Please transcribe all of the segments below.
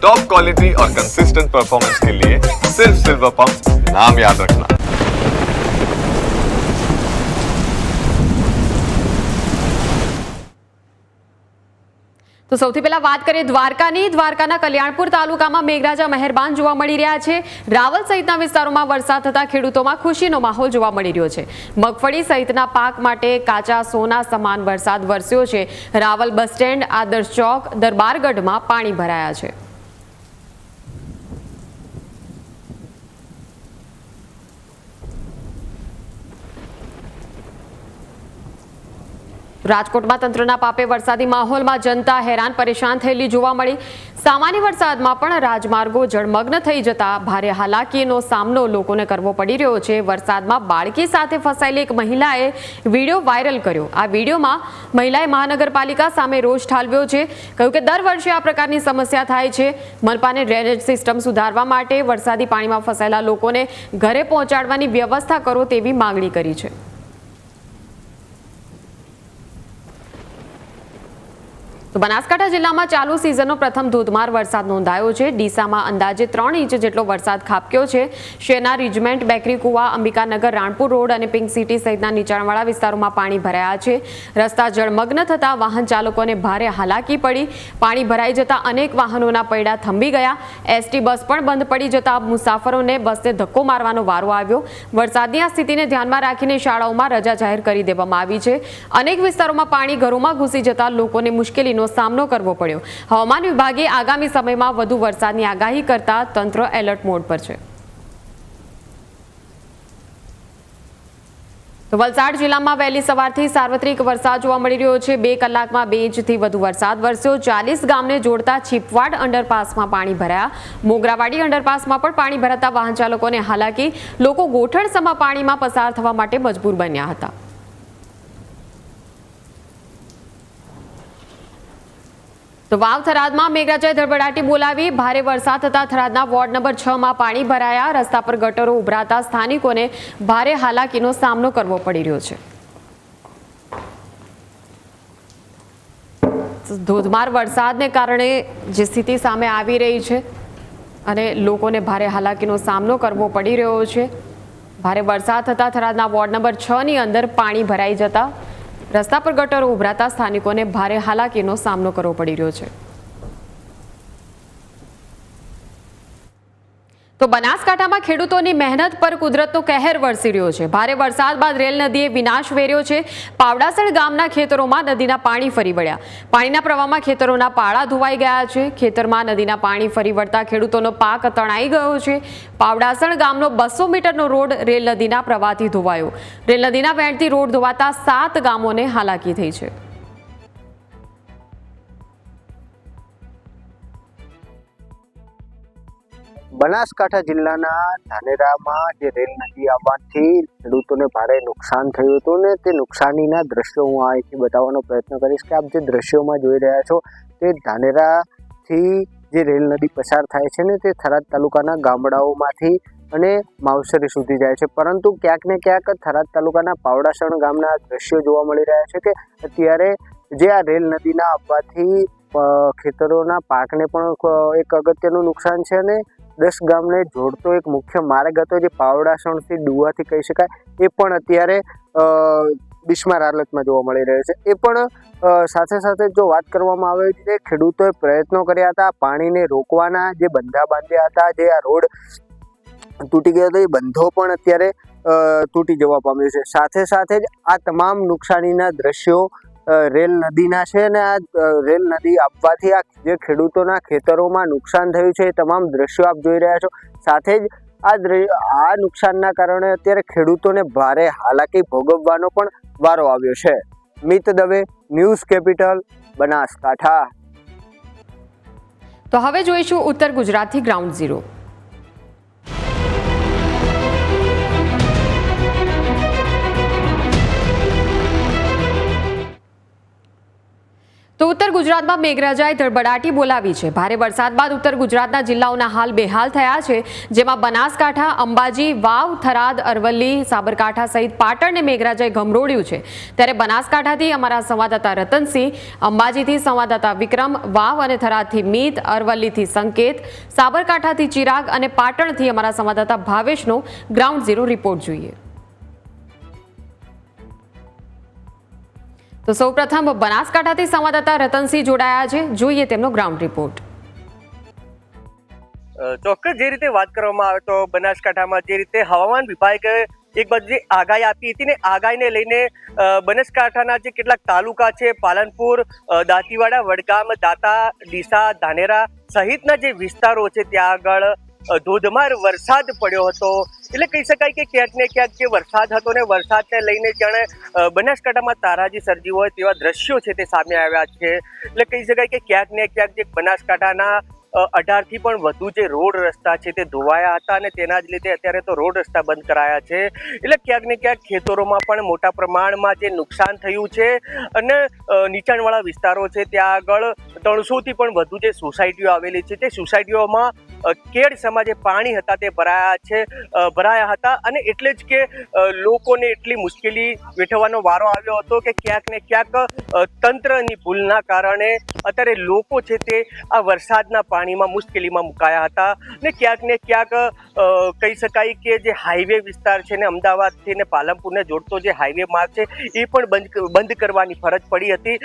Top quality और consistent performance के लिए सिर्फ सिल्वर पंप नाम याद रखना તો સૌથી પહેલા વાત કરીએ દ્વારકાની દ્વારકાના કલ્યાણપુર તાલુકામાં મેઘરાજા મહેરબાન જોવા મળી રહ્યા છે રાવલ સહિતના વિસ્તારોમાં વરસાદ થતા ખેડૂતોમાં ખુશીનો માહોલ જોવા મળી રહ્યો છે મગફળી સહિતના પાક માટે કાચા સોના સમાન વરસાદ વરસ્યો છે રાવલ બસ સ્ટેન્ડ આદર્શ ચોક દરબારગઢમાં પાણી ભરાયા છે રાજકોટમાં તંત્રના પાપે વરસાદી માહોલમાં જનતા હેરાન પરેશાન થયેલી જોવા મળી. સામાન્ય વરસાદમાં પણ રાજમાર્ગો જળમગ્ન થઈ જતા ભારે હાલાકીનો સામનો લોકોને કરવો પડી રહ્યો છે. વરસાદમાં બાળકી સાથે ફસાયેલી એક મહિલાએ વીડિયો વાયરલ કર્યો. આ વિડીયોમાં મહિલાએ મહાનગરપાલિકા સામે રોષ ઠાલવ્યો છે. કહ્યું કે દર વર્ષે આ પ્રકારની સમસ્યા થાય છે. મનપાને ડ્રેનેજ સિસ્ટમ સુધારવા માટે વરસાદી પાણીમાં ફસાયેલા લોકોને ઘરે પહોંચાડવાની વ્યવસ્થા કરો તેવી માંગણી કરી છે. બનાસકાંઠા જિલ્લામાં ચાલુ સિઝનનો પ્રથમ ધોધમાર વરસાદ નોંધાયો છે. ડીસામાં અંદાજે ત્રણ ઇંચ જેટલો વરસાદ ખાબક્યો છે. શેના રિજમેન્ટ, બેકરી, કુવા, અંબિકાનગર, રાણપુર રોડ અને પિંક સિટી સહિતના નીચાણવાળા વિસ્તારોમાં પાણી ભરાયા છે. રસ્તા જળમગ્ન થતાં વાહન ચાલકોને ભારે હાલાકી પડી. પાણી ભરાઈ જતાં અનેક વાહનોના પૈડા થંભી ગયા. એસટી બસ પણ બંધ પડી જતાં મુસાફરોને બસને ધક્કો મારવાનો વારો આવ્યો. વરસાદની આ સ્થિતિને ધ્યાનમાં રાખીને શાળાઓમાં રજા જાહેર કરી દેવામાં આવી છે. અનેક વિસ્તારોમાં પાણી ઘરોમાં ઘૂસી જતા લોકોને મુશ્કેલીનો સામનો કરવો પડ્યો. હવામાન વિભાગે આગામી સમયમાં વધુ વરસાદની આગાહી કરતા તંત્ર એલર્ટ મોડ પર છે. તો વલસાડ જિલ્લામાં વહેલી સવારથી સાર્વત્રિક વરસાદ જોવા મળી રહ્યો છે. બે કલાકમાં બે ઇંચથી વધુ વરસાદ વરસ્યો. ચાલીસ ગામને જોડતા છીપવાડ અંડરપાસમાં પાણી ભરાયા. મોગરાવાડી અંડરપાસમાં પણ પાણી ભરાતા વાહન ચાલકોને હાલાકી. લોકો ગોઠણસમાં પાણીમાં પસાર થવા માટે મજબૂર બન્યા હતા. તો વાવ થરાદમાં મેઘરાજાએ ધડબડાટી બોલાવી. ભારે વરસાદ થતા થરાદના વોર્ડ નંબર છ માં પાણી ભરાયા. રસ્તા પર ગટરો ઉભરાતા સ્થાનિકોને ભારે હાલાકીનો સામનો કરવો પડી રહ્યો છે. ધોધમાર વરસાદને કારણે જે સ્થિતિ સામે આવી રહી છે અને લોકોને ભારે હાલાકીનો સામનો કરવો પડી રહ્યો છે. ભારે વરસાદ થતા થરાદના વોર્ડ નંબર છ ની અંદર પાણી ભરાઈ જતા રસ્તા પર ગટરો ઉભરાતા સ્થાનિકોને ભારે હાલાકીનો સામનો કરવો પડી રહ્યો છે. તો બનાસકાંઠામાં ખેડૂતોની મહેનત પર કુદરતનો કહેર વરસી રહ્યો છે. ભારે વરસાદ બાદ રેલ નદીએ વિનાશ વેર્યો છે. પાવડાસણ ગામના ખેતરોમાં નદીના પાણી ફરી વળ્યા. પાણીના પ્રવાહમાં ખેતરોના પાળા ધોવાઈ ગયા છે. ખેતરમાં નદીના પાણી ફરી વળતા ખેડૂતોનો પાક તણાઈ ગયો છે. પાવડાસણ ગામનો બસો મીટરનો રોડ રેલ નદીના પ્રવાહથી ધોવાયો. રેલ નદીના વહેણથી રોડ ધોવાતા સાત ગામોને હાલાકી થઈ છે. બનાસકાંઠા જિલ્લાના ધાનેરામાં જે રેલ નદી આવવાથી ખેડૂતોને ભારે નુકસાન થયું હતું ને તે નુકસાનીના દ્રશ્યો હું અહીંથી બતાવવાનો પ્રયત્ન કરીશ કે આપ જે દ્રશ્યોમાં જોઈ રહ્યા છો તે ધાનેરાથી જે રેલ નદી પસાર થાય છે ને તે થરાદ તાલુકાના ગામડાઓમાંથી અને માવસરી સુધી જાય છે. પરંતુ ક્યાંક ને ક્યાંક થરાદ તાલુકાના પાવડાસણ ગામના દ્રશ્યો જોવા મળી રહ્યા છે કે અત્યારે જે આ રેલ નદીના આવવાથી ખેતરોના પાકને પણ એક અગત્યનું નુકસાન છે અને દસ ગામને જોડતો એક મુખ્ય માર્ગ હતો જે પાવડાસણથી ડુવાથી કહી શકાય, એ પણ અત્યારે બિસ્માર હાલતમાં જોવા મળી રહ્યો છે. એ પણ સાથે સાથે જો વાત કરવામાં આવે છે, ખેડૂતોએ પ્રયત્નો કર્યા હતા પાણીને રોકવાના, જે બંધા બાંધ્યા હતા, જે આ રોડ તૂટી ગયો હતો, એ બંધો પણ અત્યારે તૂટી જવા પામ્યો છે. સાથે સાથે જ આ તમામ નુકસાનીના દ્રશ્યો રેલ નદીના છે અને આ રેલ નદી આપવાથી આ જે ખેડૂતોના ખેતરોમાં નુકસાન થયું છે એ તમામ દ્રશ્યો આપ જોઈ રહ્યા છો. સાથે જ આ આ નુકસાનના કારણે અત્યારે ખેડૂતોને ભારે હાલાકી ભોગવવાનો પણ વારો આવ્યો છે. Mit Dave, news capital, Banaskantha. તો હવે જોઈશું ઉત્તર ગુજરાતથી ગ્રાઉન્ડ ઝીરો. તો ઉત્તર ગુજરાતમાં મેઘરાજાએ ધડબડાટી બોલાવી છે. ભારે વરસાદ બાદ ઉત્તર ગુજરાતના જિલ્લાઓના હાલ બેહાલ થયા છે, જેમાં બનાસકાંઠા, અંબાજી, વાવ, થરાદ, અરવલ્લી, સાબરકાંઠા સહિત પાટણને મેઘરાજાએ ગમરોળ્યું છે. ત્યારે બનાસકાંઠાથી અમારા સંવાદદાતા રતનસિંહ, અંબાજીથી સંવાદદાતા વિક્રમ, વાવ અને થરાદથી મીત, અરવલ્લીથી સંકેત, સાબરકાંઠાથી ચિરાગ અને પાટણથી અમારા સંવાદદાતા ભાવેશનો ગ્રાઉન્ડ ઝીરો રિપોર્ટ જોઈએ. તો સૌપ્રથમ બનાસકાંઠાથી સંવાદદાતા રતનસિંહ જોડાયા છે. જોઈએ તેમનો ગ્રાઉન્ડ રિપોર્ટ. ચોક્કસ જે રીતે વાત કરવામાં આવે તો બનાસકાંઠામાં જે રીતે હવામાન વિભાગે એક બાજુ જે આગાહી આપી હતી ને આગાહીને લઈને બનાસકાંઠાના જે કેટલાક તાલુકા છે, પાલનપુર દાંતીવાડા, વડગામ, દાતા, ડીસા, ધાનેરા સહિતના જે વિસ્તારો છે, ત્યાં આગળ ધોધમાર વરસાદ પડ્યો હતો. એટલે કહી શકાય કે ક્યાંક ને ક્યાંક જે વરસાદ હતો ને વરસાદને લઈને જાણે બનાસકાંઠામાં તારાજી સર્જી હોય તેવા દ્રશ્યો છે તે સામે આવ્યા છે. એટલે કહી શકાય કે ક્યાંક ને ક્યાંક જે બનાસકાંઠાના અઢારથી પણ વધુ જે રોડ રસ્તા છે તે ધોવાયા હતા અને તેના જ લીધે અત્યારે તો રોડ રસ્તા બંધ કરાયા છે. એટલે ક્યાંક ને ક્યાંક ખેતરોમાં પણ મોટા પ્રમાણમાં જે નુકસાન થયું છે અને નીચાણવાળા વિસ્તારો છે ત્યાં આગળ ત્રણસો થી પણ વધુ જે સોસાયટીઓ આવેલી છે તે સોસાયટીઓમાં કેડ સમાજે પાણી હતા તે ભરાયા છે ભરાયા હતા અને એટલે જ કે લોકોને એટલી મુશ્કેલી વેઠવાનો વારો આવ્યો હતો કે ક્યાંક ને ક્યાંક તંત્રની ભૂલના કારણે અત્યારે લોકો છે તે આ વરસાદના પાણીમાં મુશ્કેલીમાં મુકાયા હતા ને ક્યાંક ને ક્યાંક કહી શકાય કે જે હાઈવે વિસ્તાર છે ને અમદાવાદથી ને પાલનપુરને જોડતો જે હાઈવે માર્ગ છે એ પણ બંધ બંધ કરવાની ફરજ પડી હતી.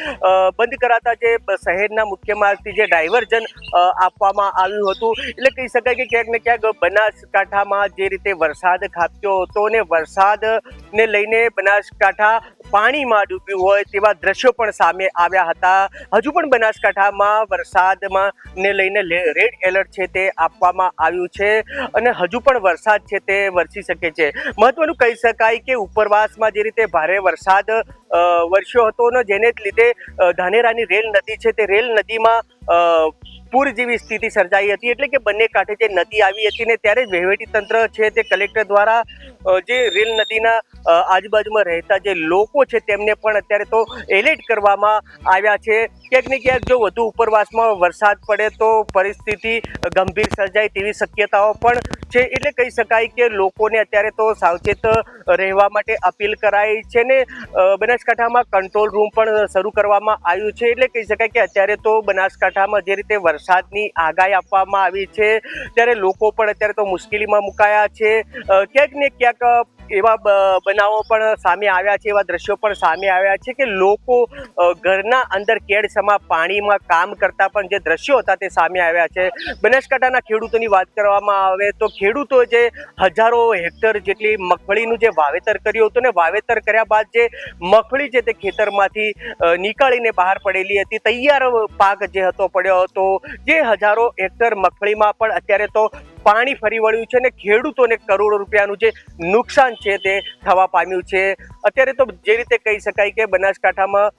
બંધ કરાતા જે શહેરના મુખ્ય માર્ગથી જે ડાયવર્જન આપવામાં આવ્યું હતું એટલે કહી શકાય કે ક્યાંક ને ક્યાંક બનાસકાંઠામાં જે રીતે વરસાદ ખાબક્યો હતો ને વરસાદને લઈને બનાસકાંઠા પાણીમાં ડૂબ્યું હોય તેવા દ્રશ્યો પણ સામે આવ્યા હતા. હજુ પણ બનાસકાંઠામાં વરસાદમાં ને લઈને રેડ એલર્ટ છે તે આપવામાં આવ્યું છે અને હજુ પણ વરસાદ છે તે વરસી શકે છે. મહત્વનું કહી શકાય કે ઉપરવાસમાં જે રીતે ભારે વરસાદ વરસ્યો હતો ને જેને જ લીધે ધાનેરાની રેલ નદી છે તે રેલ નદીમાં પૂર જેવી સ્થિતિ સર્જાઈ હતી એટલે કે બંને કાંઠે જે નદી આવી હતી ને ત્યારે જ વહીવટી તંત્ર છે તે કલેક્ટર દ્વારા જે રેલ નદીના આજુબાજુમાં રહેતા જે લોકો છે તેમને પણ અત્યારે તો એલર્ટ કરવામાં આવ્યા છે. ક્યાંક ને ક્યાંક જો વધુ ઉપરવાસમાં વરસાદ પડે તો પરિસ્થિતિ ગંભીર સર્જાય તેવી શક્યતાઓ પણ છે. એટલે કહી શકાય કે લોકોને અત્યારે તો સાવચેત રહેવા માટે અપીલ કરાઈ છે ને બનાસકાંઠામાં કંટ્રોલ રૂમ પણ શરૂ કરવામાં આવ્યું છે. એટલે કહી શકાય કે અત્યારે તો બનાસકાંઠામાં જે રીતે વરસાદની આગાહી આપવામાં આવી છે, ત્યારે લોકો પણ અત્યારે તો મુશ્કેલીમાં મુકાયા છે. ક્યાંક ને ક્યાંક ব্যাকআপ એવા બનાવો પણ સામે આવ્યા છે, એવા દ્રશ્યો પણ સામે આવ્યા છે કે લોકો ઘરના અંદર કેડસમા પાણીમાં કામ કરતા પણ જે દ્રશ્યો હતા તે સામે આવ્યા છે. બનાસકાંઠાના ખેડૂતોની વાત કરવામાં આવે તો ખેડૂતો જે હજારો હેક્ટર જેટલી મગફળીનું જે વાવેતર કર્યું હતું ને વાવેતર કર્યા બાદ જે મગફળી જે તે ખેતરમાંથી નીકાળીને બહાર પડેલી હતી, તૈયાર પાક જે હતો પડ્યો હતો, જે હજારો હેક્ટર મગફળીમાં પણ અત્યારે તો પાણી ફરી વળ્યું છે અને ખેડૂતોને કરોડો રૂપિયાનું જે નુકસાન છે તે થવા પામ્યું છે. અત્યારે તો જે રીતે કહી શકાય કે બનાસકાંઠામાં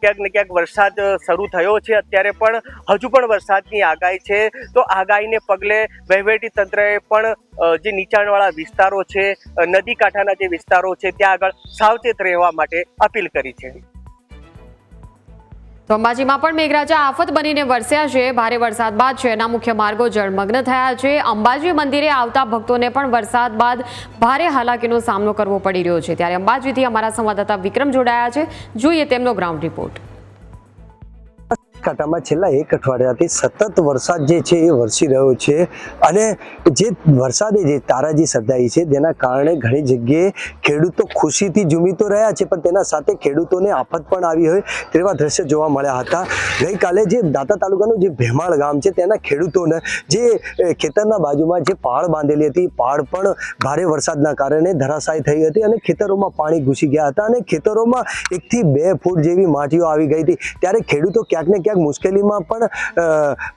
ક્યાંક ને ક્યાંક વરસાદ શરૂ થયો છે, અત્યારે પણ હજુ પણ વરસાદની આગાહી છે. તો આગાહીને પગલે વહીવટી તંત્રએ પણ જે નીચાણવાળા વિસ્તારો છે નદી કાંઠાના જે વિસ્તારો છે, ત્યાં આગળ સાવચેત રહેવા માટે અપીલ કરી છે. તો અંબાજીમાં પણ મેઘરાજા આફત બનીને વરસ્યા છે. ભારે વરસાદ બાદ શહેરના મુખ્ય માર્ગો જળમગ્ન થયા છે. અંબાજી મંદિરે આવતા ભક્તોને પણ વરસાદ બાદ ભારે હાલાકીનો સામનો કરવો પડી રહ્યો છે. ત્યારે અંબાજીથી અમારા સંવાદદાતા વિક્રમ જોડાયા છે. જોઈએ તેમનો ગ્રાઉન્ડ રિપોર્ટ. બનાસકાંઠામાં છેલ્લા એક અઠવાડિયાથી સતત વરસાદ જે છે એ વરસી રહ્યો છે. અને જે વરસાદે જે તારાજી સર્જાઈ છે તેના કારણે ઘણી જગ્યાએ ખેડૂતો ખુશીથી ઝૂમી તો રહ્યા છે, પણ તેના સાથે ખેડૂતોને આફત પણ આવી હોય તેવા દ્રશ્ય જોવા મળ્યા હતા. ગઈકાલે જે દાતા તાલુકાનું જે ભેમાળ ગામ છે તેના ખેડૂતોને જે ખેતરના બાજુમાં જે પહાડ બાંધેલી હતી પહાડ પણ ભારે વરસાદના કારણે ધરાશાયી થઈ હતી અને ખેતરોમાં પાણી ઘૂસી ગયા હતા અને ખેતરોમાં એકથી બે ફૂટ જેવી માટીઓ આવી ગઈ હતી. ત્યારે ખેડૂતો ક્યાંક ને ક્યાંક મુશ્કેલીમાં પણ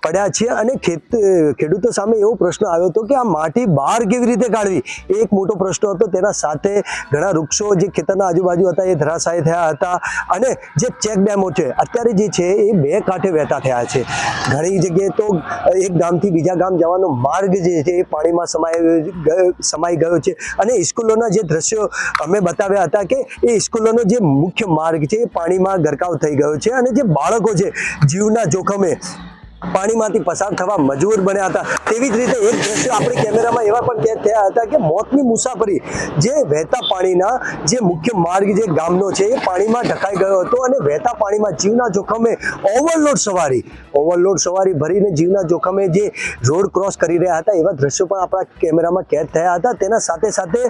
પડ્યા છે અને ખેત, ખેડૂતો સામે એવો પ્રશ્ન આવ્યો હતો કે આ માટી બહાર કેવી રીતે કાઢવી? એ એક મોટો પ્રશ્ન હતો. તેના સાથે ઘણા વૃક્ષો જે ખેતરના આજુબાજુ હતા એ ધરાશાયી થયા હતા અને જે ચેક ડેમો છે, અત્યારે જે છે એ બે કાંઠે વહેતા થયા છે. ઘણી જગ્યાએ તો એક ગામથી બીજા ગામ જવાનો માર્ગ જે છે એ પાણીમાં સમાઈ સમાઈ ગયો છે અને સ્કૂલોના જે દ્રશ્યો અમે બતાવ્યા હતા કે એ સ્કૂલોનો જે મુખ્ય માર્ગ છે એ પાણીમાં ગરકાવ થઈ ગયો છે અને જે બાળકો છે જીવના જોખમે પાણીમાંથી પસાર થવા મજબૂર બન્યા હતા. તેવી જ રીતે એક દ્રશ્ય આપણે કેમેરામાં એવા પણ કેદ થયા હતા કે મોતની મુસાફરી જે વહેતા પાણીના જે મુખ્ય માર્ગ જે ગામનો છે એ પાણીમાં ઢકાઈ ગયો હતો અને વહેતા પાણીમાં જીવના જોખમે ઓવરલોડ સવારી ઓવરલોડ સવારી ભરીને જીવના જોખમે જે રોડ ક્રોસ કરી રહ્યા હતા એવા દ્રશ્યો પણ આપણા કેમેરામાં કેદ થયા હતા. તેના સાથે સાથે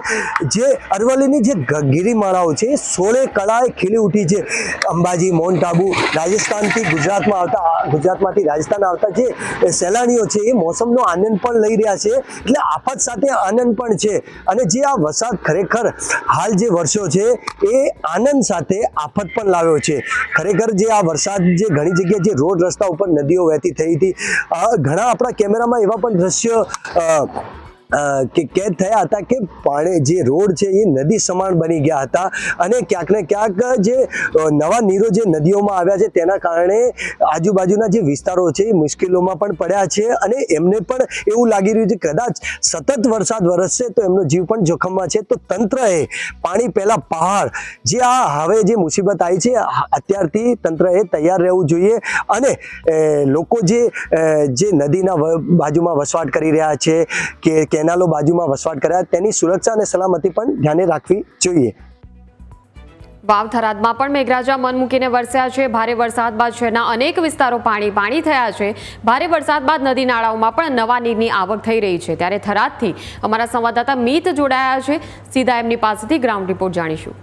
જે અરવલ્લીની જે ગિરિમાળાઓ છે એ સોળે કળાએ ખીલી ઉઠી છે. અંબાજી માઉન્ટ આબુ રાજસ્થાનથી ગુજરાતમાં આવતા, ગુજરાતમાંથી રાજસ્થાન આવતા જે સહેલાણીઓ છે એ મોસમનો આનંદ પણ લઈ રહ્યા છે, એટલે આફત સાથે આનંદ પણ છે. અને જે આ વરસાદ ખરેખર હાલ જે વર્ષો છે, એ આનંદ સાથે આફત પણ લાવ્યો છે. ખરેખર જે આ વરસાદ જે ઘણી જગ્યાએ જે રોડ રસ્તા ઉપર નદીઓ વહેતી થઈ હતી ઘણા આપણા કેમેરામાં એવા પણ દ્રશ્ય કે કેદ થયા હતા કે પાણી જે રોડ છે એ નદી સમાન બની ગયા હતા અને ક્યાંક ને ક્યાંક જે નવા નીરો જે નદીઓમાં આવ્યા છે તેના કારણે આજુબાજુના જે વિસ્તારો છે એ મુશ્કેલીઓમાં પણ પડ્યા છે અને એમને પણ એવું લાગી રહ્યું છે કદાચ સતત વરસાદ વરસશે તો એમનો જીવ પણ જોખમમાં છે. તો તંત્રએ પાણી પહેલાં પહાડ, જે આ હવે જે મુસીબત આવી છે અત્યારથી તંત્રએ તૈયાર રહેવું જોઈએ અને લોકો જે જે નદીના બાજુમાં વસવાટ કરી રહ્યા છે કે કેનાલો બાજુમાં વસવાટ કર્યા. તેની સુરક્ષા અને સલામતી પણ ધ્યાને રાખવી જોઈએ. વાવ થરાદમાં પણ મેઘરાજા મન મૂકીને વરસ્યા છે. ભારે વરસાદ બાદ શહેરના અનેક વિસ્તારો પાણી પાણી થયા છે. ભારે વરસાદ બાદ નદી નાળાઓમાં પણ નવા નીરની આવક થઈ રહી છે. ત્યારે થરાદથી અમારા સંવાદદાતા મીત જોડાયા છે. સીધા એમની પાસેથી ગ્રાઉન્ડ રિપોર્ટ જાણીશું.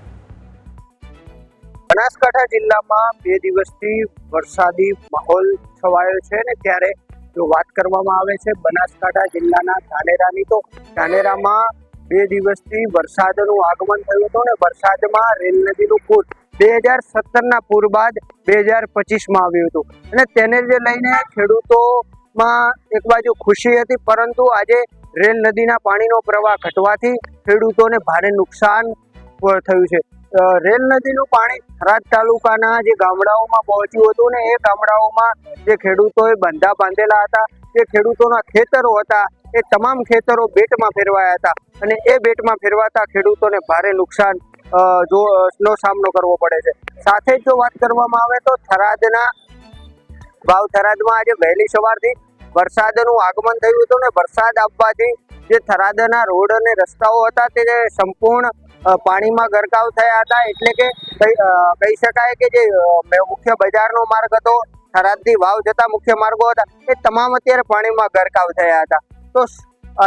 બનાસકાંઠા જિલ્લામાં બે દિવસથી વરસાદી માહોલ છવાયો છે ને ત્યારે જો વાત કરવામાં આવે છે, બનાસકાંઠા જિલ્લાના ધાનેરાની, તો ધાનેરામાં બે દિવસથી વરસાદનું આગમન થયું હતું ને વરસાદમાં રેલ નદીનું પૂર બે હજાર સત્તરના પૂર બાદ બે હજાર પચીસમાં આવ્યું હતું. અને તેને જે લઈને ખેડૂતોમાં એક બાજુ ખુશી હતી, પરંતુ આજે રેલ નદીના પાણીનો પ્રવાહ ઘટવાથી ખેડૂતોને ભારે નુકસાન થયું છે. રેલ નદીનું પાણી થરાદ તાલુકાના જે ગામડાઓમાં પહોંચ્યું હતું ને એ ગામડાઓમાં જે ખેડૂતોએ બંધા બાંધેલા હતા, જે ખેડૂતોના ખેતરો હતા, એ તમામ ખેતરો બેટમાં ફેરવાયા હતા અને એ બેટમાં ફેરવાતા ખેડૂતોને ભારે નુકસાન જો, નો સામનો કરવો પડે છે. સાથે જ જો વાત કરવામાં આવે તો થરાદના ભાવ થરાદમાં આજે વહેલી સવારથી વરસાદનું આગમન થયું હતું ને વરસાદ આવવાથી જે થરાદના રોડ અને રસ્તાઓ હતા તે સંપૂર્ણ પાણીમાં ગરકાવ થયા હતા એટલે કે કહી શકાય કે જે મુખ્ય બજારનો માર્ગ હતો, થરાદથી વાવ જતા મુખ્ય માર્ગો હતા, એ તમામ અત્યારે પાણીમાં ગરકાવ થયા હતા. તો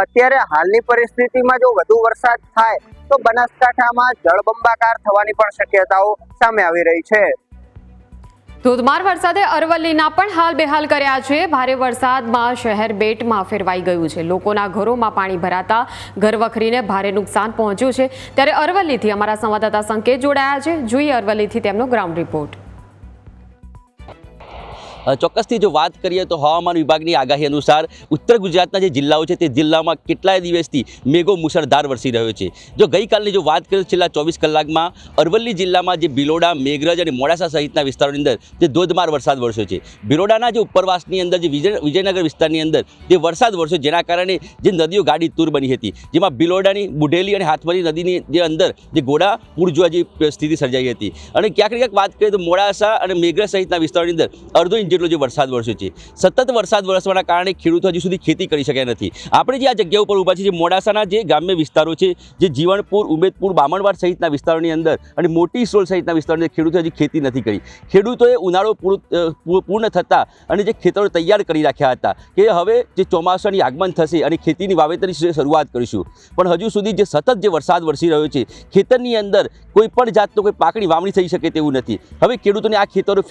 અત્યારે હાલની પરિસ્થિતિમાં જો વધુ વરસાદ થાય, તો બનાસકાંઠામાં જળબંબાકાર થવાની પણ શક્યતાઓ સામે આવી રહી છે. ધોધમાર વરસાદે અરવલ્લીના પણ હાલ બેહાલ કર્યા છે. ભારે વરસાદમાં શહેર બેટમાં ફેરવાઈ ગયું છે. લોકોના ઘરોમાં પાણી ભરાતા ઘર વખરીને ભારે નુકસાન પહોંચ્યું છે. ત્યારે અરવલ્લીથી અમારા સંવાદદાતા સંકેત જોડાયા છે. જોઈએ અરવલ્લીથી તેમનો ગ્રાઉન્ડ રિપોર્ટ. ચોક્કસથી જો વાત કરીએ તો હવામાન વિભાગની આગાહી અનુસાર ઉત્તર ગુજરાતના જે જિલ્લાઓ છે તે જિલ્લામાં કેટલાય દિવસથી મેઘો મુસળધાર વરસી રહ્યો છે. જો ગઈકાલની જો વાત કરીએ છેલ્લા ચોવીસ કલાકમાં અરવલ્લી જિલ્લામાં જે બિલોડા, મેઘરજ અને મોડાસા સહિતના વિસ્તારોની અંદર જે ધોધમાર વરસાદ વરસ્યો છે. બિલોડાના જે ઉપરવાસની અંદર જે વિજય, વિજયનગર વિસ્તારની અંદર જે વરસાદ વરસ્યો જેના કારણે જે નદીઓ ગાડી તૂર બની હતી. જેમાં બિલોડાની બુઢેલી અને હાથમરી નદીની જે અંદર જે ઘોડા પૂર જેવા જે સ્થિતિ સર્જાઈ હતી. અને ક્યાંક ક્યાંક વાત કરીએ તો મોડાસા અને મેઘરજ સહિતના વિસ્તારોની અંદર અડધો ઇંચ જેટલો જે વરસાદ વરસ્યો છે. સતત વરસાદ વરસવાના કારણે ખેડૂતો હજુ સુધી ખેતી કરી શક્યા નથી. આપણે જે આ જગ્યા ઉપર ઊભા છે જે મોડાસાના જે ગ્રામ્ય વિસ્તારો છે, જે જીવણપુર ઉમેદપુર બામણવાડ સહિતના વિસ્તારોની અંદર અને મોટી સોલ સહિતના વિસ્તારોની ખેડૂતો હજી ખેતી નથી કરી. ખેડૂતોએ ઉનાળો પૂરું પૂર્ણ થતાં અને જે ખેતરો તૈયાર કરી રાખ્યા હતા કે હવે જે ચોમાસાની આગમન થશે અને ખેતીની વાવેતરની શરૂઆત કરીશું. પણ હજુ સુધી જે સતત જે વરસાદ વરસી રહ્યો છે, ખેતરની અંદર કોઈ પણ જાતનો કોઈ પાકની વાવણી થઈ શકે તેવું નથી. હવે ખેડૂતોને આ ખેતરો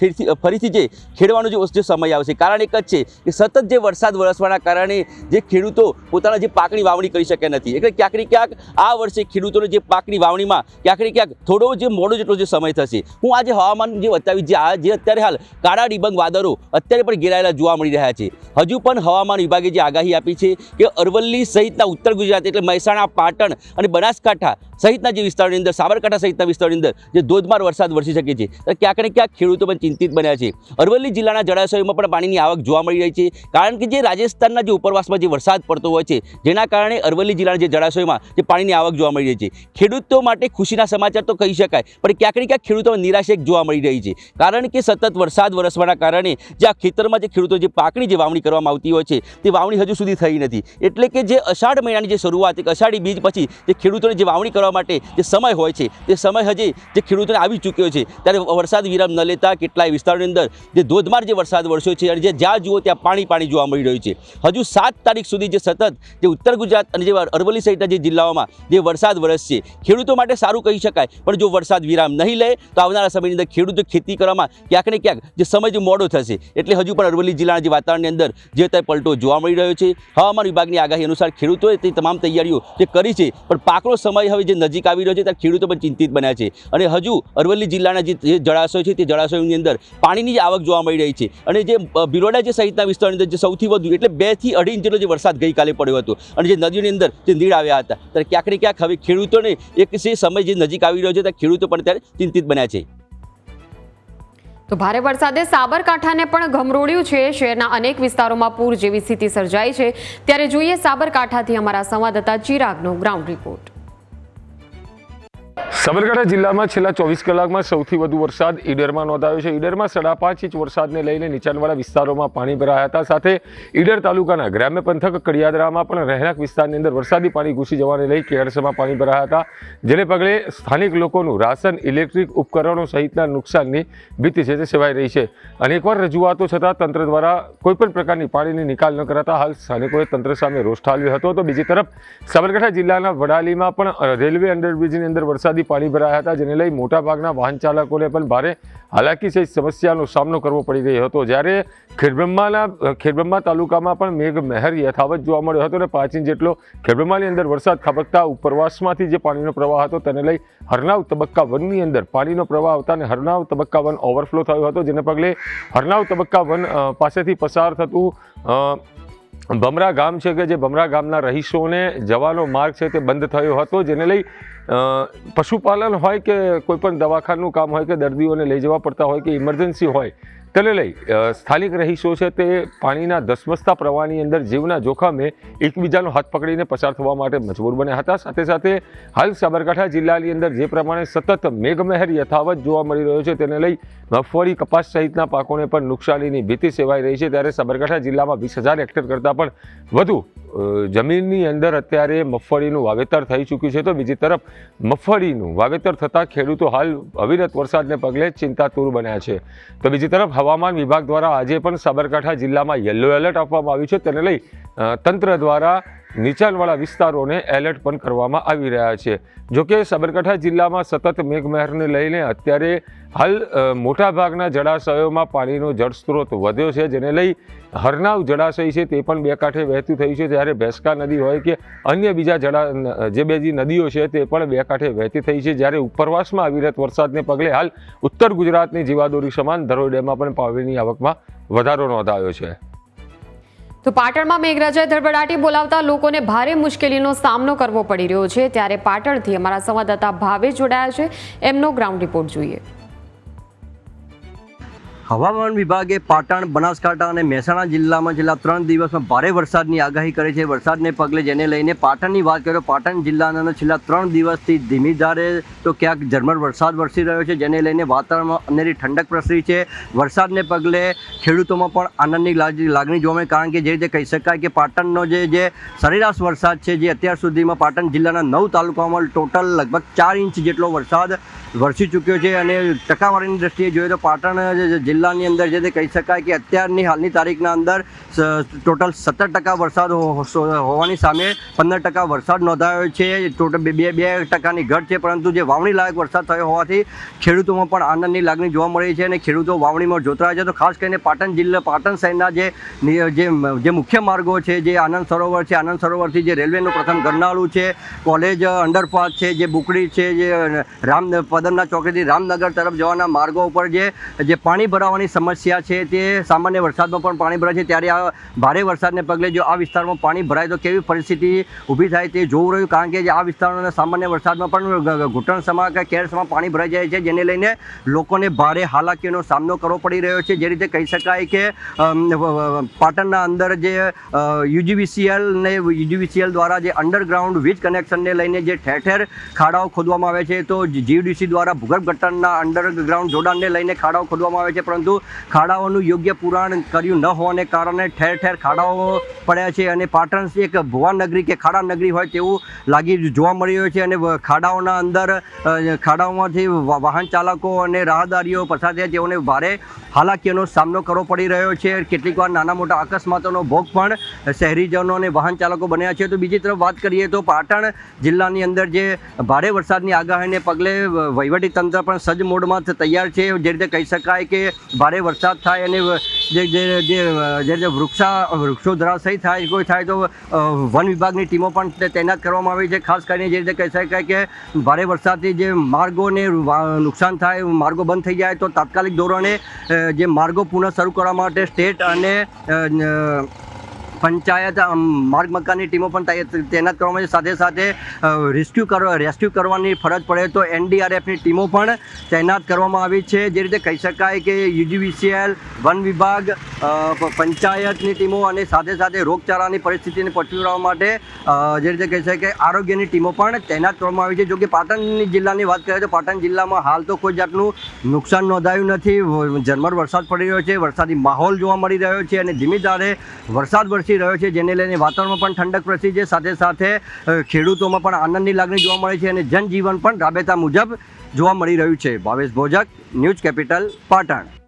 ફરીથી જે ખેડવાનો જે જે સમય આવશે કારણ એક જ છે કે સતત જે વરસાદ વરસવાના કારણે જે ખેડૂતો પોતાના જે પાકની વાવણી કરી શક્યા નથી. એટલે ક્યાંક ક્યાંક આ વર્ષે ખેડૂતોને જે પાકની વાવણીમાં ક્યાંક ક્યાંક થોડો જે મોડો જેટલો જે સમય થશે. હું આજે હવામાન જે બતાવી જે આ જે અત્યારે હાલ કાળા ડિબંગ વાદળો અત્યારે પણ ઘેરાયેલા જોવા મળી રહ્યા છે. હજુ પણ હવામાન વિભાગે જે આગાહી આપી છે કે અરવલ્લી સહિતના ઉત્તર ગુજરાત એટલે મહેસાણા, પાટણ અને બનાસકાંઠા સહિતના જે વિસ્તારોની અંદર, સાબરકાંઠા સહિતના વિસ્તારોની અંદર જે ધોધમાર વરસાદ વરસી શકે છે, તો ક્યાંક ને ક્યાંક ખેડૂતો પણ ચિંતિત બન્યા છે. અરવલ્લી જિલ્લાના જળાશયોમાં પણ પાણીની આવક જોવા મળી રહી છે, કારણ કે જે રાજસ્થાનના જે ઉપરવાસમાં જે વરસાદ પડતો હોય છે, જેના કારણે અરવલ્લી જિલ્લાના જે જળાશયોમાં જે પાણીની આવક જોવા મળી રહી છે. ખેડૂતો માટે ખુશીના સમાચાર તો કહી શકાય, પણ ક્યાંક ને ક્યાંક ખેડૂતો નિરાશ એક જોવા મળી રહી છે, કારણ કે સતત વરસાદ વરસવાના કારણે જે આ ખેતરમાં જે ખેડૂતો જે પાકની જે વાવણી કરવામાં આવતી હોય છે, તે વાવણી હજુ સુધી થઈ નથી. એટલે કે જે અષાઢ મહિનાની જે શરૂઆત, એક અષાઢી બીજ પછી જે ખેડૂતોને જે વાવણી કરવા માટે જે સમય હોય છે, તે સમય હજી જે ખેડૂતોને આવી ચૂક્યો છે, ત્યારે વરસાદ વિરામ ન લેતા કેટલાય વિસ્તારોની અંદર જે ધોધમાર જે વરસાદ વરસ્યો છે અને જે જ્યાં જુઓ ત્યાં પાણી પાણી જોવા મળી રહ્યું છે. હજુ સાત તારીખ સુધી જે સતત જે ઉત્તર ગુજરાત અને જે અરવલ્લી સહિતના જે જિલ્લાઓમાં જે વરસાદ વરસશે, ખેડૂતો માટે સારું કહી શકાય, પણ જો વરસાદ વિરામ નહીં લે, તો આવનારા સમયની અંદર ખેડૂતો ખેતી કરવામાં ક્યાંક ને ક્યાંક જે સમય જે મોડો થશે. એટલે હજુ પણ અરવલ્લી જિલ્લાના જે વાતાવરણની અંદર જે તે પલટો જોવા મળી રહ્યો છે. હવામાન વિભાગની આગાહી અનુસાર ખેડૂતોએ તે તમામ તૈયારીઓ જે કરી છે, પણ પાકનો સમય હવે જે નજીક આવી રહ્યો છે ત્યારે ખેડૂતો પણ ચિંતિત બન્યા છે. અને હજુ અરવલ્લી જિલ્લાના જે જળાશયો છે તે જળાશયોની અંદર પાણીની જે આવક જોવા મળી રહી છે. અને જે અ, જે સહિતના વિસ્તારની અંદર જે સૌથી વધુ એટલે બેથી અઢી ઇંચ જેટલો જે વરસાદ ગઈકાલે પડ્યો હતો. અને જે નદીની અંદર જે નીર આવ્યા હતા. ત્યારે ક્યાંક ને ક્યાંક હવે ખેડૂતોને એક જે સમય જે નજીક આવી રહ્યો છે ત્યારે ખેડૂતો પણ ત્યારે ચિંતિત બન્યા છે. તો ભારે વરસાદે સાબરકાંઠાને પણ ગમરોળ્યું છે. શહેરના અનેક વિસ્તારોમાં પૂર જેવી સ્થિતિ સર્જાઈ છે. ત્યારે જોઈએ સાબરકાંઠાથી અમારા સંવાદદાતા ચિરાગનો ગ્રાઉન્ડ રિપોર્ટ. સાબરકાંઠા જિલ્લામાં છેલ્લા ચોવીસ કલાકમાં સૌથી વધુ વરસાદ ઈડરમાં નોંધાયો છે. ઈડરમાં સાડા પાંચ ઇંચ વરસાદને લઈને નીચાણવાળા વિસ્તારોમાં પાણી ભરાયા હતા. સાથે ઈડર તાલુકાના ગ્રામ્ય પંથક કડિયાદરામાં પણ રહેણાંક વિસ્તારની અંદર વરસાદી પાણી ઘૂસી જવાને લઈ કેળસમાં પાણી ભરાયા હતા. જેને પગલે સ્થાનિક લોકોનું રાશન, ઇલેક્ટ્રિક ઉપકરણો સહિતના નુકસાનની ભીતિ છે તે સેવાઈ રહી છે. અનેકવાર રજૂઆતો છતાં તંત્ર દ્વારા કોઈપણ પ્રકારની પાણીની નિકાલ ન કરાતા હાલ સ્થાનિકોએ તંત્ર સામે રોષ ઠાલ્યો હતો. તો બીજી તરફ સાબરકાંઠા જિલ્લાના વડાલીમાં પણ રેલવે અંડરબ્રિજની અંદર વરસાદી પાણી ભરાયા હતા, જેને લઈ મોટાભાગના વાહન ચાલકોને પણ ભારે હાલાકી સહિત સમસ્યાનો સામનો કરવો પડી રહ્યો હતો. જ્યારે ખેડબ્રહ્માના ખેડબ્રહ્મા તાલુકામાં પણ મેઘ મહેર યથાવત જોવા મળ્યો હતો અને પાંચ ઇંચ જેટલો ખેડબ્રહ્માની અંદર વરસાદ ખાબકતા ઉપરવાસમાંથી જે પાણીનો પ્રવાહ હતો તેને લઈ હરનાવ તબક્કા વનની અંદર પાણીનો પ્રવાહ આવતા અને હરનાવ તબક્કા વન ઓવરફ્લો થયો હતો, જેને પગલે હરનાવ તબક્કા વન પાસેથી પસાર થતું ભમરા ગામ છે કે જે ભમરા ગામના રહીશોને જવાનો માર્ગ છે તે બંધ થયો હતો, જેને લઈ પશુપાલન હોય કે કોઈપણ દવાખાનું કામ હોય કે દર્દીઓને લઈ જવા પડતા હોય કે ઇમરજન્સી હોય તેને લઈ સ્થાનિક રહીશો છે તે પાણીના ધસમસતા પ્રવાહની અંદર જીવના જોખમે એકબીજાનો હાથ પકડીને પસાર થવા માટે મજબૂર બન્યા હતા. સાથે સાથે હાલ સાબરકાંઠા જિલ્લાની અંદર જે પ્રમાણે સતત મેઘમહેર યથાવત જોવા મળી રહ્યો છે તેને લઈ મગફળી, કપાસ સહિતના પાકોને પણ નુકસાનીની ભીતિ સેવાઈ રહી છે. ત્યારે સાબરકાંઠા જિલ્લામાં વીસ હજાર હેક્ટર કરતાં પણ વધુ જમીનની અંદર અત્યારે મગફળીનું વાવેતર થઈ ચૂક્યું છે તો બીજી તરફ મગફળીનું વાવેતર થતાં ખેડૂતો હાલ અવિરત વરસાદને પગલે ચિંતાતુર બન્યા છે. તો બીજી તરફ હવામાન વિભાગ દ્વારા આજે પણ સાબરકાંઠા જિલ્લામાં યલો એલર્ટ આપવામાં આવ્યું છે. તેને લઈ તંત્ર દ્વારા નીચાણવાળા વિસ્તારોને એલર્ટ પણ કરવામાં આવી રહ્યા છે. જોકે સાબરકાંઠા જિલ્લામાં સતત મેઘમહેરને લઈને અત્યારે હાલ મોટાભાગના જળાશયોમાં પાણીનો જળસ્ત્રોત વધ્યો છે, જેને લઈ હરનાવ જળાશય છે તે પણ બે કાંઠે વહેતું થયું છે. જ્યારે ભેંસકા નદી હોય કે અન્ય બીજા જળા જે બીજી નદીઓ છે તે પણ બે કાંઠે વહેતી થઈ છે. જ્યારે ઉપરવાસમાં અવિરત વરસાદને પગલે હાલ ઉત્તર ગુજરાતની જીવાદોરી સમાન. ધરોઈ ડેમમાં પણ પાણીની આવકમાં વધારો નોંધાયો છે. તો પાટણમાં મેઘરાજાએ ધડબડાટી બોલાવતા લોકોને ભારે મુશ્કેલીનો સામનો કરવો પડી રહ્યો છે. ત્યારે પાટણથી અમારા સંવાદદાતા ભાવે જોડાયા છે. એમનો ગ્રાઉન્ડ રિપોર્ટ જોઈએ. હવામાન વિભાગે પાટણ, બનાસકાંઠા અને મહેસાણા જિલ્લામાં છેલ્લા ત્રણ દિવસમાં ભારે વરસાદની આગાહી કરી છે. વરસાદને પગલે જેને લઈને પાટણની વાત કરીએ પાટણ જિલ્લાના છેલ્લા ત્રણ દિવસથી ધીમી ધારે તો ક્યાંક ઝરમર વરસાદ વરસી રહ્યો છે, જેને લઈને વાતાવરણમાં અનેરી ઠંડક પ્રસરી છે. વરસાદને પગલે ખેડૂતોમાં પણ આનંદની લાગ- લાગણી જોવા મળે, કારણ કે જે રીતે કહી શકાય કે પાટણનો જે જે સરેરાશ વરસાદ છે, જે અત્યાર સુધીમાં પાટણ જિલ્લાના નવ તાલુકામાં ટોટલ લગભગ ચાર ઇંચ જેટલો વરસાદ વરસી ચૂક્યો છે અને ટકાવારીની દ્રષ્ટિએ જોઈએ તો પાટણ જિલ્લાની અંદર જે તે કહી શકાય કે અત્યારની હાલની તારીખના અંદર ટોટલ સત્તર ટકા વરસાદ હોવાની સામે પંદર ટકા વરસાદ નોંધાયો છે. ટોટલ બે બે ટકાની ઘટ છે, પરંતુ જે વાવણી લાયક વરસાદ થયો હોવાથી ખેડૂતોમાં પણ આનંદની લાગણી જોવા મળી છે અને ખેડૂતો વાવણીમાં જોતરાય છે. તો ખાસ કરીને પાટણ જિલ્લા પાટણ શહેરના જે જે મુખ્ય માર્ગો છે, જે આનંદ સરોવર છે, આનંદ સરોવરથી જે રેલવેનું પ્રથમ ગરનાળું છે, કોલેજ અંડરપાસ છે, જે બુકડી છે, જે રામ પદમના ચોકડીથી રામનગર તરફ જવાના માર્ગો ઉપર જે જે પાણી ભરાવાની સમસ્યા છે તે સામાન્ય વરસાદમાં પણ પાણી ભરાય છે. ત્યારે આ ભારે વરસાદને પગલે જો આ વિસ્તારમાં પાણી ભરાય તો કેવી પરિસ્થિતિ ઊભી થાય તે જોવું રહ્યું. કારણ કે આ વિસ્તારોના સામાન્ય વરસાદમાં પણ ઘૂંટણ સમા કે કેરસમાં પાણી ભરાઈ જાય છે. જેને લઈને લોકોને ભારે હાલાકીનો સામનો કરવો પડી રહ્યો છે. જે રીતે કહી શકાય કે પાટણના અંદર જે યુજીવીસીએલ ને યુજીવીસીએલ દ્વારા જે અંડરગ્રાઉન્ડ વીજ કનેક્શનને લઈને જે ઠેર ઠેર ખાડાઓ ખોદવામાં આવે છે. તો જીયુડીસી દ્વારા ભૂગર્ભ ગટરના અંડરગ્રાઉન્ડ જોડાણને લઈને ખાડાઓ ખોદવામાં આવે છે, પરંતુ ખાડાઓનું યોગ્ય પુરાણ કર્યું ન હોવાને કારણે ઠેર ઠેર ખાડાઓ પડ્યા છે અને પાટણ એક ભુવા નગરી કે ખાડા નગરી હોય તેવું લાગી જોવા મળી રહ્યું છે અને ખાડાઓના અંદર ખાડાઓમાંથી વાહન ચાલકો અને રાહદારીઓ પસાર થયા, તેઓને ભારે હાલાકીઓનો સામનો કરવો પડી રહ્યો છે. કેટલીક વાર નાના મોટા અકસ્માતોનો ભોગ પણ શહેરીજનો અને વાહન ચાલકો બન્યા છે. તો બીજી તરફ વાત કરીએ તો પાટણ જિલ્લાની અંદર જે ભારે વરસાદની આગાહીને પગલે તંત્ર પણ સજ્જ મોડમાં તૈયાર છે. જે રીતે કહી શકાય કે ભારે વરસાદ થાય અને જે જે જે રીતે વૃક્ષા, વૃક્ષો ધરાશય થાય, કોઈ થાય તો વન વિભાગની ટીમો પણ તૈનાત કરવામાં આવી છે. ખાસ કરીને જે રીતે કહી શકાય કે ભારે વરસાદથી જે માર્ગોને નુકસાન થાય, માર્ગો બંધ થઈ જાય, તો તાત્કાલિક ધોરણે જે માર્ગો પુનઃ શરૂ કરવા માટે સ્ટેટ અને પંચાયત માર્ગ મકાનની ટીમો પણ તૈનાત કરવામાં છે. સાથે સાથે રેસ્ક્યુ કરવા રેસ્ક્યુ કરવાની ફરજ પડે તો એનડીઆરએફની ટીમો પણ તૈનાત કરવામાં આવી છે. જે રીતે કહી શકાય કે યુજીવીસીએલ, વન વિભાગ પંચાયતની ટીમો અને સાથે સાથે રોગચાળાની પરિસ્થિતિને વળવા માટે જે રીતે કહી શકાય કે આરોગ્યની ટીમો પણ તૈનાત કરવામાં આવી છે. જો કે પાટણ જિલ્લાની વાત કરીએ તો પાટણ જિલ્લામાં હાલ તો કોઈ જાતનું નુકસાન નોંધાયું નથી. ઝરમર વરસાદ પડી રહ્યો છે. વરસાદી માહોલ જોવા મળી રહ્યો છે અને ધીમી ધારે વરસાદ વરસી રહ્યો છે, જેને લઈને વાતાવરણમાં પણ ઠંડક પ્રસરી છે. સાથે સાથે ખેડૂતોમાં પણ આનંદની લાગણી જોવા મળે છે અને જનજીવન પણ રાબેતા મુજબ જોવા મળી રહ્યું છે. Bhavesh Bhojak, news capital, Patan.